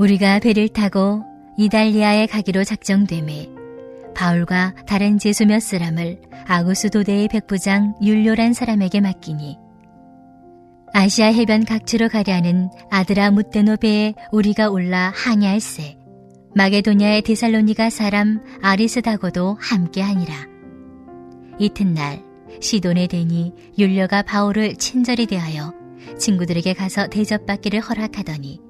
우리가 배를 타고 이달리아에 가기로 작정됨에 바울과 다른 제수 몇 사람을 아구스 도대의 백부장 율료란 사람에게 맡기니 아시아 해변 각지로 가려는 아드라 무테노 배에 우리가 올라 항해할세 마게도냐의 데살로니가 사람 아리스다고도 함께하니라. 이튿날 시돈에 대니 율려가 바울을 친절히 대하여 친구들에게 가서 대접받기를 허락하더니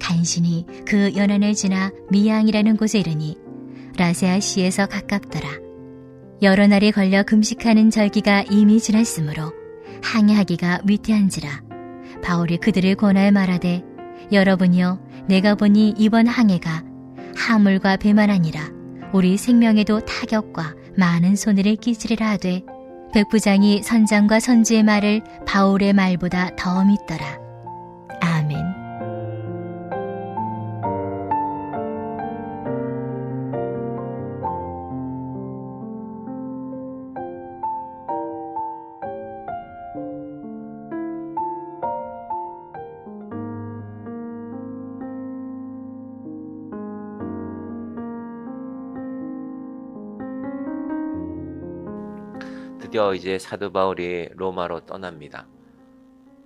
간신히 그 연안을 지나 미양이라는 곳에 이르니 라세아 시에서 가깝더라. 여러 날이 걸려 금식하는 절기가 이미 지났으므로 항해하기가 위태한지라. 바울이 그들을 권하여 말하되 여러분이여 내가 보니 이번 항해가 하물과 배만 아니라 우리 생명에도 타격과 많은 손해를 끼치리라 하되 백부장이 선장과 선지의 말을 바울의 말보다 더 믿더라. 드디어 이제 사도 바울이 로마로 떠납니다.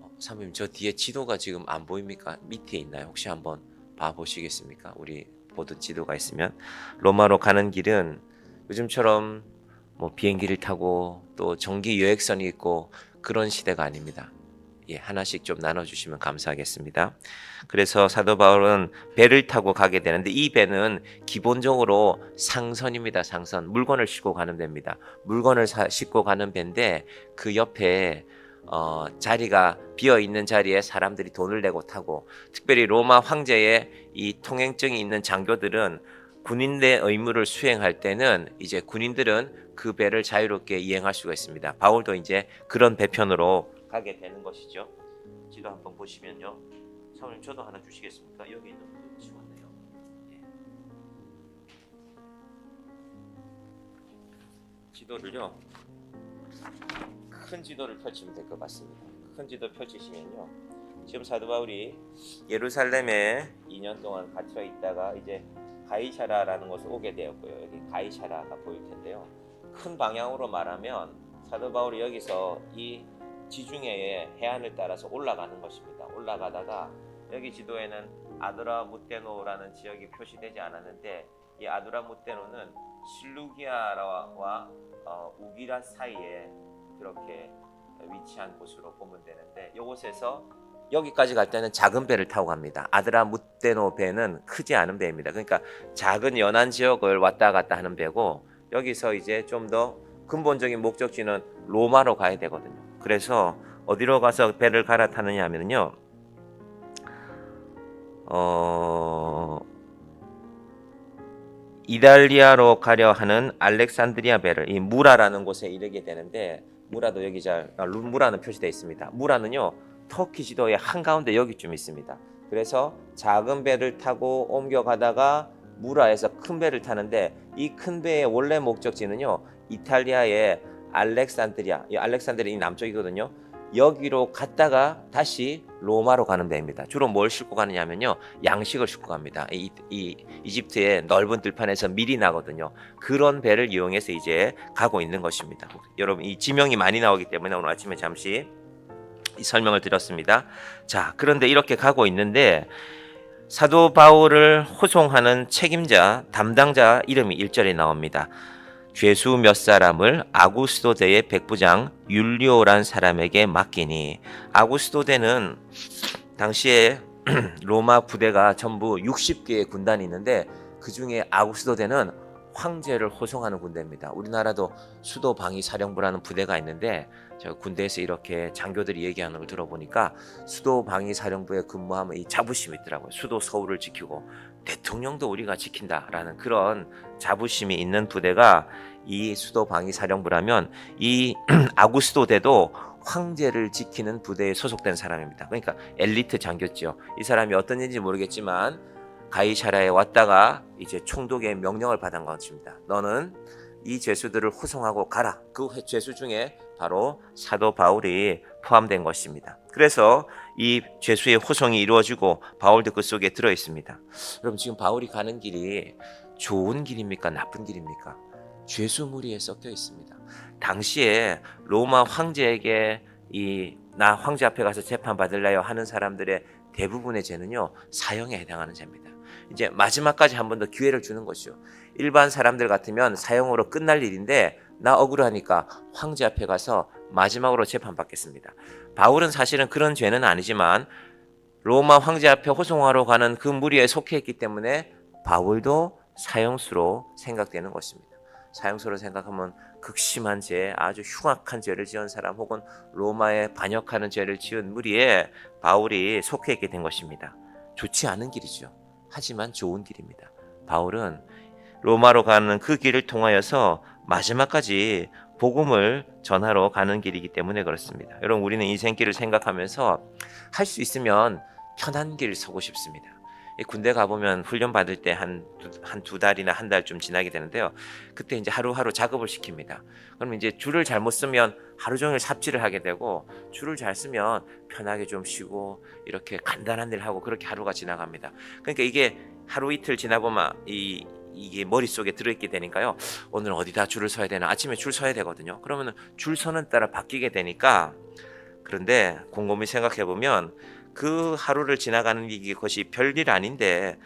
어, 사모님 저 뒤에 지도가 지금 안 보입니까? 밑에 있나요? 혹시 한번 봐 보시겠습니까? 우리 보드 지도가 있으면 로마로 가는 길은 요즘처럼 뭐 비행기를 타고 또 전기 여객선이 있고 그런 시대가 아닙니다. 예, 하나씩 좀 나눠주시면 감사하겠습니다. 그래서 사도 바울은 배를 타고 가게 되는데 이 배는 기본적으로 상선입니다. 상선 물건을 싣고 가는 배입니다. 물건을 사- 싣고 가는 배인데 그 옆에 어, 자리가 비어 있는 자리에 사람들이 돈을 내고 타고 특별히 로마 황제의 이 통행증이 있는 장교들은 군인의 의무를 수행할 때는 이제 군인들은 그 배를 자유롭게 이행할 수가 있습니다. 바울도 이제 그런 배편으로 가게 되는 것이죠. 지도 한번 보시면요. 사모님 저도 하나 주시겠습니까? 여기 있는 분들 치웠네요. 예. 지도를요. 큰 지도를 펼치면 될 것 같습니다. 큰 지도 펼치시면요. 지금 사도 바울이 예루살렘에 2년 동안 갇혀 있다가 이제 가이샤라라는 곳에 오게 되었고요. 여기 가이샤라가 보일 텐데요. 큰 방향으로 말하면 사도 바울이 여기서 이 지중해의 해안을 따라서 올라가는 것입니다. 올라가다가 여기 지도에는 아드라 무테노라는 지역이 표시되지 않았는데 이 아드라 무테노는 실루기아와 어, 우기라 사이에 그렇게 위치한 곳으로 보면 되는데 이곳에서 여기까지 갈 때는 작은 배를 타고 갑니다. 아드라 무테노 배는 크지 않은 배입니다. 그러니까 작은 연안 지역을 왔다 갔다 하는 배고 여기서 이제 좀 더 근본적인 목적지는 로마로 가야 되거든요. 그래서 어디로 가서 배를 갈아타느냐 하면요. 어 이달리아로 가려 하는 알렉산드리아 배를 이 무라라는 곳에 이르게 되는데 무라도 여기 잘 아, 루- 무라는 표시되어 있습니다. 무라는요 터키 지도의 한 가운데 여기쯤 있습니다. 그래서 작은 배를 타고 옮겨가다가 무라에서 큰 배를 타는데 이 큰 배의 원래 목적지는요 이탈리아의 알렉산드리아 이 알렉산드리아 이 남쪽이거든요. 여기로 갔다가 다시 로마로 가는 배입니다. 주로 뭘 싣고 가느냐면요 양식을 싣고 갑니다. 이, 이 이집트의 넓은 들판에서 밀이 나거든요. 그런 배를 이용해서 이제 가고 있는 것입니다. 여러분 이 지명이 많이 나오기 때문에 오늘 아침에 잠시 이 설명을 드렸습니다. 자, 그런데 이렇게 가고 있는데 사도 바울을 호송하는 책임자, 담당자 이름이 1절에 나옵니다. 죄수 몇 사람을 아구스도대의 백부장 율리오란 사람에게 맡기니 아구스도대는 당시에 로마 부대가 전부 60개의 군단이 있는데 그 중에 아구스도대는 황제를 호송하는 군대입니다. 우리나라도 수도 방위 사령부라는 부대가 있는데 저 군대에서 이렇게 장교들이 얘기하는 걸 들어보니까 수도 방위 사령부에 근무하면 이 자부심이 있더라고요. 수도 서울을 지키고 대통령도 우리가 지킨다라는 그런 자부심이 있는 부대가 이 수도 방위 사령부라면 이 아구스토대도 황제를 지키는 부대에 소속된 사람입니다. 그러니까 엘리트 장교죠. 이 사람이 어떤 일인지 모르겠지만 가이샤라에 왔다가 이제 총독의 명령을 받은 것입니다. 너는 이 죄수들을 호송하고 가라. 그 죄수 중에 바로 사도 바울이 포함된 것입니다. 그래서 이 죄수의 호송이 이루어지고 바울도 그 속에 들어 있습니다. 여러분 지금 바울이 가는 길이 좋은 길입니까? 나쁜 길입니까? 죄수 무리에 섞여 있습니다. 당시에 로마 황제에게 이 나 황제 앞에 가서 재판 받을래요 하는 사람들의 대부분의 죄는요 사형에 해당하는 죄입니다. 이제 마지막까지 한 번 더 기회를 주는 것이요. 일반 사람들 같으면 사형으로 끝날 일인데 나 억울하니까 황제 앞에 가서 마지막으로 재판받겠습니다. 바울은 사실은 그런 죄는 아니지만 로마 황제 앞에 호송하러 가는 그 무리에 속해 있기 때문에 바울도 사형수로 생각되는 것입니다. 사형수로 생각하면 극심한 죄, 아주 흉악한 죄를 지은 사람 혹은 로마에 반역하는 죄를 지은 무리에 바울이 속해 있게 된 것입니다. 좋지 않은 길이죠. 하지만 좋은 길입니다. 바울은 로마로 가는 그 길을 통하여서 마지막까지 복음을 전하러 가는 길이기 때문에 그렇습니다. 여러분 우리는 인생길을 생각하면서 할 수 있으면 편한 길 서고 싶습니다. 이 군대 가보면 훈련 받을 때 한 한 두 달이나 한 달쯤 지나게 되는데요. 그때 이제 하루하루 작업을 시킵니다. 그러면 이제 줄을 잘못 쓰면 하루 종일 삽질을 하게 되고 줄을 잘 쓰면 편하게 좀 쉬고 이렇게 간단한 일 하고 그렇게 하루가 지나갑니다. 그러니까 이게 하루 이틀 지나보면 이 이게 머릿속에 들어있게 되니까요. 오늘 어디다 줄을 서야 되나? 아침에 줄 서야 되거든요. 그러면 줄 서는 따라 바뀌게 되니까 그런데 곰곰이 생각해 보면 그 하루를 지나가는 게 것이 별일 아닌데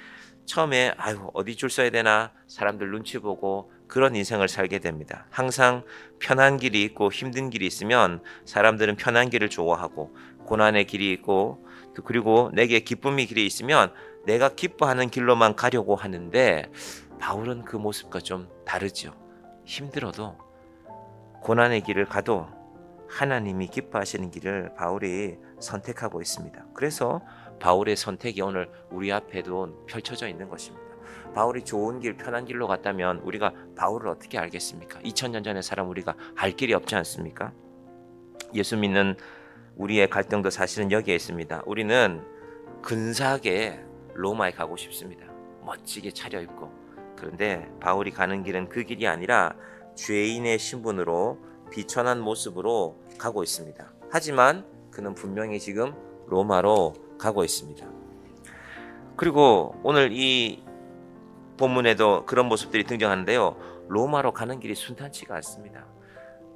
처음에 아유 어디 줄 서야 되나 사람들 눈치 보고 그런 인생을 살게 됩니다. 항상 편한 길이 있고 힘든 길이 있으면 사람들은 편한 길을 좋아하고 고난의 길이 있고 또 그리고 내게 기쁨의 길이 있으면 내가 기뻐하는 길로만 가려고 하는데 바울은 그 모습과 좀 다르죠. 힘들어도 고난의 길을 가도 하나님이 기뻐하시는 길을 바울이 선택하고 있습니다. 그래서 바울의 선택이 오늘 우리 앞에도 펼쳐져 있는 것입니다. 바울이 좋은 길, 편한 길로 갔다면 우리가 바울을 어떻게 알겠습니까? 2000년 전의 사람 우리가 알 길이 없지 않습니까? 예수 믿는 우리의 갈등도 사실은 여기에 있습니다. 우리는 근사하게 로마에 가고 싶습니다. 멋지게 차려입고. 그런데 바울이 가는 길은 그 길이 아니라 죄인의 신분으로 비천한 모습으로 가고 있습니다. 하지만 그는 분명히 지금 로마로 가고 있습니다. 그리고 오늘 이 본문에도 그런 모습들이 등장하는데요. 로마로 가는 길이 순탄치가 않습니다.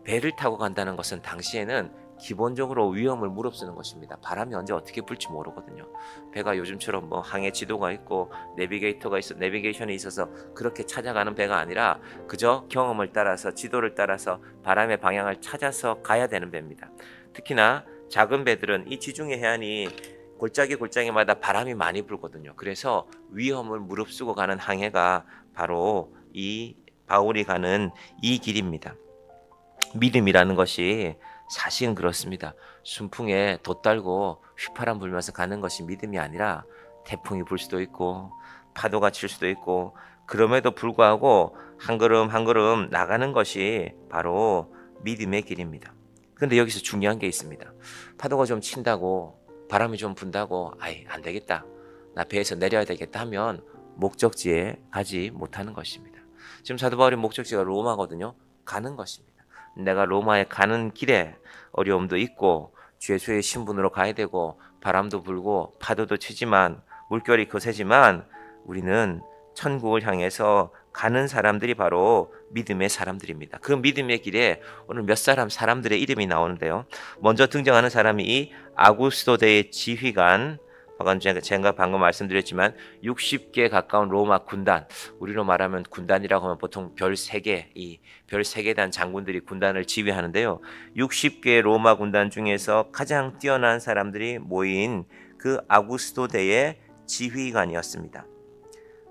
배를 타고 간다는 것은 당시에는 기본적으로 위험을 무릅쓰는 것입니다. 바람이 언제 어떻게 불지 모르거든요. 배가 요즘처럼 뭐 항해 지도가 있고 내비게이터가 있어 내비게이션이 있어서 그렇게 찾아가는 배가 아니라 그저 경험을 따라서 지도를 따라서 바람의 방향을 찾아서 가야 되는 배입니다. 특히나 작은 배들은 이 지중해 해안이 골짜기 골짜기마다 바람이 많이 불거든요. 그래서 위험을 무릅쓰고 가는 항해가 바로 이 바울이 가는 이 길입니다. 믿음이라는 것이 사실은 그렇습니다. 순풍에 돛 달고 휘파람 불면서 가는 것이 믿음이 아니라 태풍이 불 수도 있고 파도가 칠 수도 있고 그럼에도 불구하고 한 걸음 한 걸음 나가는 것이 바로 믿음의 길입니다. 근데 여기서 중요한 게 있습니다. 파도가 좀 친다고 바람이 좀 분다고 아이 안 되겠다. 나 배에서 내려야 되겠다 하면 목적지에 가지 못하는 것입니다. 지금 사도 바울의 목적지가 로마거든요. 가는 것입니다. 내가 로마에 가는 길에 어려움도 있고 죄수의 신분으로 가야 되고 바람도 불고 파도도 치지만 물결이 거세지만 우리는 천국을 향해서 가는 사람들이 바로 믿음의 사람들입니다. 그 믿음의 길에 오늘 몇 사람 사람들의 이름이 나오는데요. 먼저 등장하는 사람이 이 아구스토대의 지휘관 방금 제가- 방금 말씀드렸지만 60개 가까운 로마 군단 우리로 말하면 군단이라고 하면 보통 별 3개 이별 3개 단 장군들이 군단을 지휘하는데요. 60개 로마 군단 중에서 가장 뛰어난 사람들이 모인 그 아구스토 대의 지휘관이었습니다.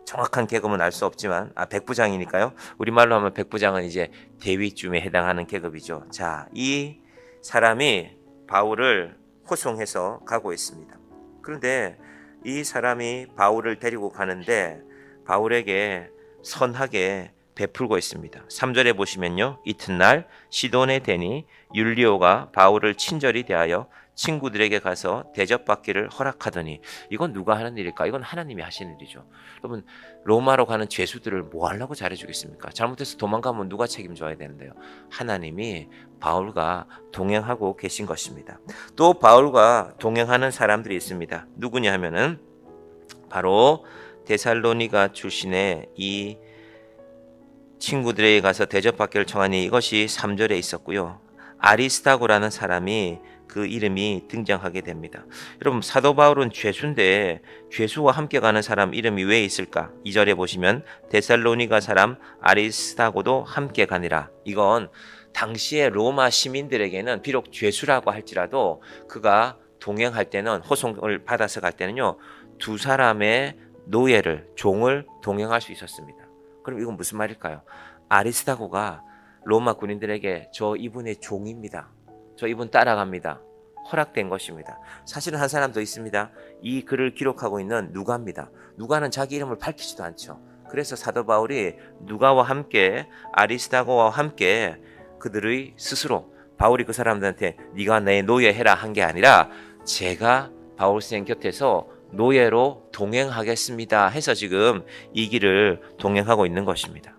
정확한 계급은 알 수 없지만 아 백부장이니까요. 우리말로 하면 백부장은 이제 대위쯤에 해당하는 계급이죠. 자, 이 사람이 바울을 호송해서 가고 있습니다. 그런데 이 사람이 바울을 데리고 가는데 바울에게 선하게 베풀고 있습니다. 3절에 보시면요. 이튿날 시돈의 대니 율리오가 바울을 친절히 대하여 친구들에게 가서 대접받기를 허락하더니 이건 누가 하는 일일까? 이건 하나님이 하시는 일이죠. 여러분 로마로 가는 죄수들을 뭐 하려고 잘해주겠습니까? 잘못해서 도망가면 누가 책임져야 되는데요. 하나님이 바울과 동행하고 계신 것입니다. 또 바울과 동행하는 사람들이 있습니다. 누구냐 하면은 바로 데살로니가 출신의 이 친구들에게 가서 대접받기를 청하니 이것이 3절에 있었고요. 아리스타고라는 사람이 그 이름이 등장하게 됩니다. 여러분 사도 바울은 죄수인데 죄수와 함께 가는 사람 이름이 왜 있을까? 2절에 보시면 데살로니가 사람 아리스타고도 함께 가니라. 이건 당시의 로마 시민들에게는 비록 죄수라고 할지라도 그가 동행할 때는 호송을 받아서 갈 때는요 두 사람의 노예를 종을 동행할 수 있었습니다. 그럼 이건 무슨 말일까요? 아리스타고가 로마 군인들에게 저 이분의 종입니다. 저 이분 따라갑니다. 허락된 것입니다. 사실은 한 사람 더 있습니다. 이 글을 기록하고 있는 누가입니다. 누가는 자기 이름을 밝히지도 않죠. 그래서 사도 바울이 누가와 함께 아리스타고와 함께 그들의 스스로 바울이 그 사람들한테 네가 내 노예 해라 한 게 아니라 제가 바울 쌤 곁에서 노예로 동행하겠습니다 해서 지금 이 길을 동행하고 있는 것입니다.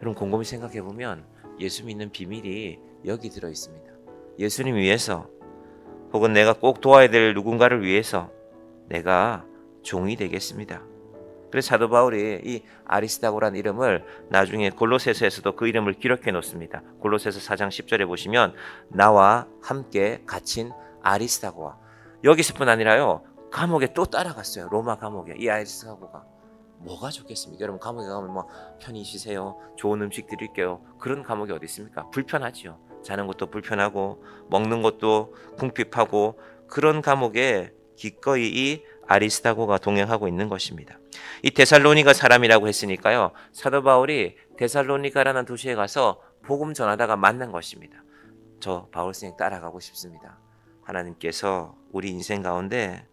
여러분 곰곰이 생각해 보면 예수 믿는 비밀이 여기 들어 있습니다. 예수님 위해서 혹은 내가 꼭 도와야 될 누군가를 위해서 내가 종이 되겠습니다. 그래서 사도 바울이 이 아리스다고라는 이름을 나중에 골로새서에서도 그 이름을 기록해 놓습니다. 골로새서 4장 10절에 보시면 나와 함께 갇힌 아리스다고와 여기서뿐 아니라요 감옥에 또 따라갔어요. 로마 감옥에 이 아리스다고가 뭐가 좋겠습니까? 여러분 감옥에 가면 뭐 편히 쉬세요. 좋은 음식 드릴게요. 그런 감옥이 어디 있습니까? 불편하지요. 자는 것도 불편하고 먹는 것도 궁핍하고 그런 감옥에 기꺼이 이 아리스타고가 동행하고 있는 것입니다. 이 데살로니가 사람이라고 했으니까요. 사도 바울이 데살로니가라는 도시에 가서 복음 전하다가 만난 것입니다. 저 바울 생 따라가고 싶습니다. 하나님께서 우리 인생 가운데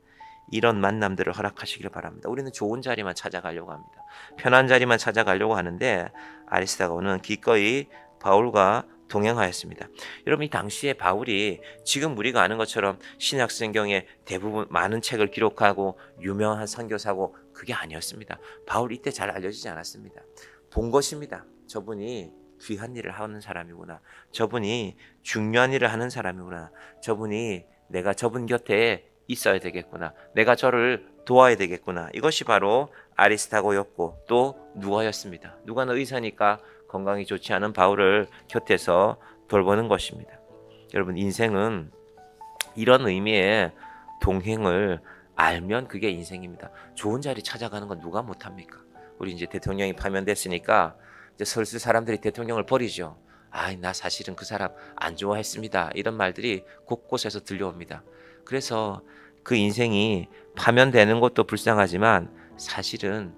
이런 만남들을 허락하시길 바랍니다. 우리는 좋은 자리만 찾아가려고 합니다. 편한 자리만 찾아가려고 하는데 아리스타고는 기꺼이 바울과 동행하였습니다. 여러분 이 당시에 바울이 지금 우리가 아는 것처럼 신약 성경에 대부분 많은 책을 기록하고 유명한 선교사고 그게 아니었습니다. 바울 이때 잘 알려지지 않았습니다. 본 것입니다. 저분이 귀한 일을 하는 사람이구나. 저분이 중요한 일을 하는 사람이구나. 저분이 내가 저분 곁에 있어야 되겠구나. 내가 저를 도와야 되겠구나. 이것이 바로 아리스타고였고 또 누가였습니다. 누가는 의사니까 건강이 좋지 않은 바울을 곁에서 돌보는 것입니다. 여러분 인생은 이런 의미의 동행을 알면 그게 인생입니다. 좋은 자리 찾아가는 건 누가 못합니까? 우리 이제 대통령이 파면됐으니까 이제 슬슬 사람들이 대통령을 버리죠. 아, 나 사실은 그 사람 안 좋아했습니다. 이런 말들이 곳곳에서 들려옵니다. 그래서 그 인생이 파면되는 것도 불쌍하지만 사실은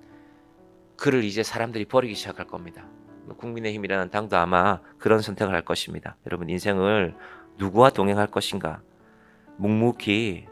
그를 이제 사람들이 버리기 시작할 겁니다. 국민의힘이라는 당도 아마 그런 선택을 할 것입니다. 여러분 인생을 누구와 동행할 것인가? 묵묵히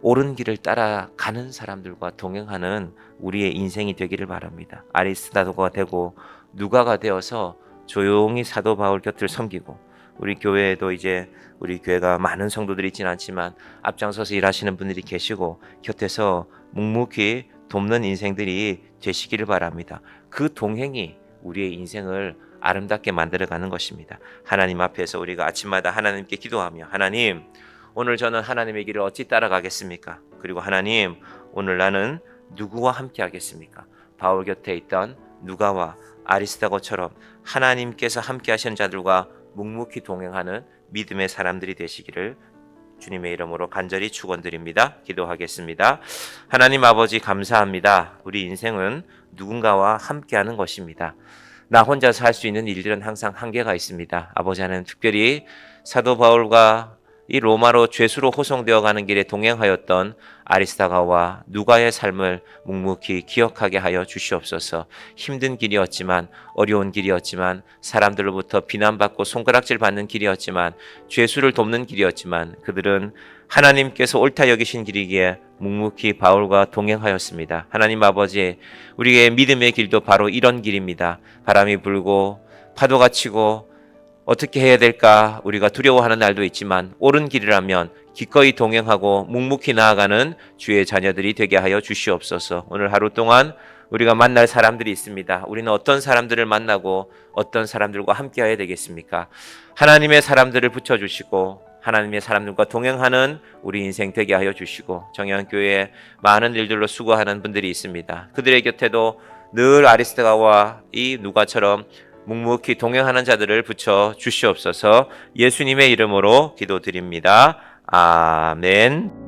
옳은 길을 따라가는 사람들과 동행하는 우리의 인생이 되기를 바랍니다. 아리스타도가 되고 누가가 되어서 조용히 사도 바울 곁을 섬기고 우리 교회에도 이제 우리 교회가 많은 성도들이 있지는 않지만 앞장서서 일하시는 분들이 계시고 곁에서 묵묵히 돕는 인생들이 되시기를 바랍니다. 그 동행이 우리의 인생을 아름답게 만들어가는 것입니다. 하나님 앞에서 우리가 아침마다 하나님께 기도하며 하나님 오늘 저는 하나님의 길을 어찌 따라가겠습니까? 그리고 하나님 오늘 나는 누구와 함께 하겠습니까? 바울 곁에 있던 누가와 아리스타고처럼 하나님께서 함께 하신 자들과 묵묵히 동행하는 믿음의 사람들이 되시기를 주님의 이름으로 간절히 축원드립니다. 기도하겠습니다. 하나님 아버지 감사합니다. 우리 인생은 누군가와 함께하는 것입니다. 나 혼자서 할 수 있는 일들은 항상 한계가 있습니다. 아버지 하나님 특별히 사도 바울과 이 로마로 죄수로 호송되어 가는 길에 동행하였던 아리스타가와 누가의 삶을 묵묵히 기억하게 하여 주시옵소서. 힘든 길이었지만 어려운 길이었지만 사람들로부터 비난받고 손가락질 받는 길이었지만 죄수를 돕는 길이었지만 그들은 하나님께서 옳다 여기신 길이기에 묵묵히 바울과 동행하였습니다. 하나님 아버지, 우리의 믿음의 길도 바로 이런 길입니다. 바람이 불고 파도가 치고 어떻게 해야 될까 우리가 두려워하는 날도 있지만 옳은 길이라면 기꺼이 동행하고 묵묵히 나아가는 주의 자녀들이 되게 하여 주시옵소서. 오늘 하루 동안 우리가 만날 사람들이 있습니다. 우리는 어떤 사람들을 만나고 어떤 사람들과 함께 해야 되겠습니까? 하나님의 사람들을 붙여주시고 하나님의 사람들과 동행하는 우리 인생 되게 하여 주시고 정영교회에 많은 일들로 수고하는 분들이 있습니다. 그들의 곁에도 늘 아리스타가와 이 누가처럼 묵묵히 동행하는 자들을 붙여 주시옵소서 예수님의 이름으로 기도드립니다. 아멘.